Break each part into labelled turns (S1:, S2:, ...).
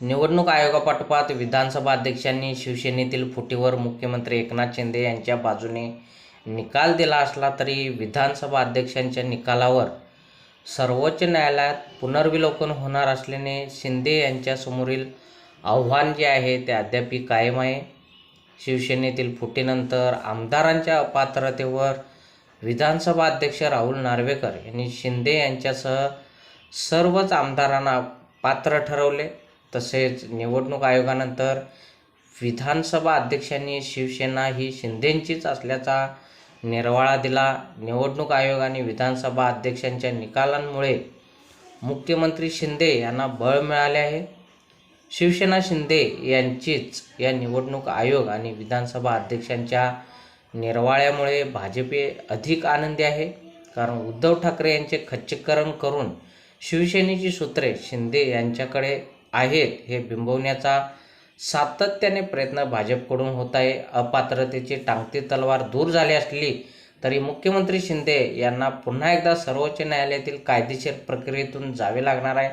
S1: निवडणूक आयोगापाठोपाठ विधानसभा अध्यक्षांनी शिवसेनेतील फुटीवर मुख्यमंत्री एकनाथ शिंदे यांच्या बाजूने निकाल दिला असला तरी विधानसभा अध्यक्षांच्या निकालावर सर्वोच्च न्यायालयात पुनर्विलोकन होणार असल्याने शिंदे यांच्यासमोरील आव्हान जे आहे ते अद्यापी कायम आहे. शिवसेनेतील फुटीनंतर आमदारांच्या अपात्रतेवर विधानसभा अध्यक्ष राहुल नार्वेकर यांनी शिंदे यांच्यासह सर्वच आमदारांना पात्र ठरवले. तसेच निवडणूक आयोगानंतर विधानसभा अध्यक्षांनी शिवसेना ही शिंदेंचीच असल्याचा निर्वाळा दिला. निवडणूक आयोग आणि विधानसभा अध्यक्षांच्या निकालांमुळे मुख्यमंत्री शिंदे यांना बळ मिळाले आहे. शिवसेना शिंदे यांचीच या निवडणूक आयोग आणि विधानसभा अध्यक्षांच्या निर्वाळ्यामुळे भाजपे अधिक आनंदी आहे. कारण उद्धव ठाकरे यांचे खच्चीकरण करून शिवसेनेची सूत्रे शिंदे यांच्याकडे आहेत हे बिंबवण्याचा सातत्याने प्रयत्न भाजपकडून होत आहे. अपात्रतेची टांगती तलवार दूर झाली असली तरी मुख्यमंत्री शिंदे यांना पुन्हा एकदा सर्वोच्च न्यायालयातील कायदेशीर प्रक्रियेतून जावे लागणार आहे.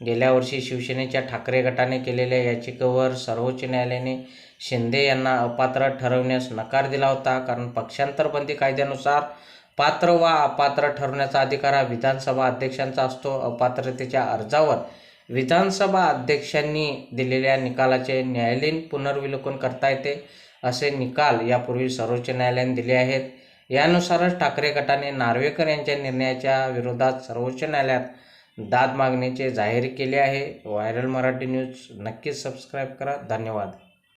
S1: गेल्या वर्षी शिवसेनेच्या ठाकरे गटाने केलेल्या याचिकेवर सर्वोच्च न्यायालयाने शिंदे यांना अपात्र ठरवण्यास नकार दिला होता. कारण पक्षांतरबंदी कायद्यानुसार पात्र वा अपात्र ठरवण्याचा अधिकार हा विधानसभा अध्यक्षांचा असतो. अपात्रतेच्या अर्जावर विधानसभा अध्यक्षांनी दिलेल्या निकालाचे न्यायालयीन पुनर्विलोकन करता येते असे निकाल यापूर्वी सर्वोच्च न्यायालयाने दिले आहेत. यानुसारच ठाकरे गटाने नार्वेकर यांच्या निर्णयाच्या विरोधात सर्वोच्च न्यायालयात दाद मागण्याचे जाहीर केले आहे. व्हायरल मराठी न्यूज नक्कीच सबस्क्राईब करा. धन्यवाद.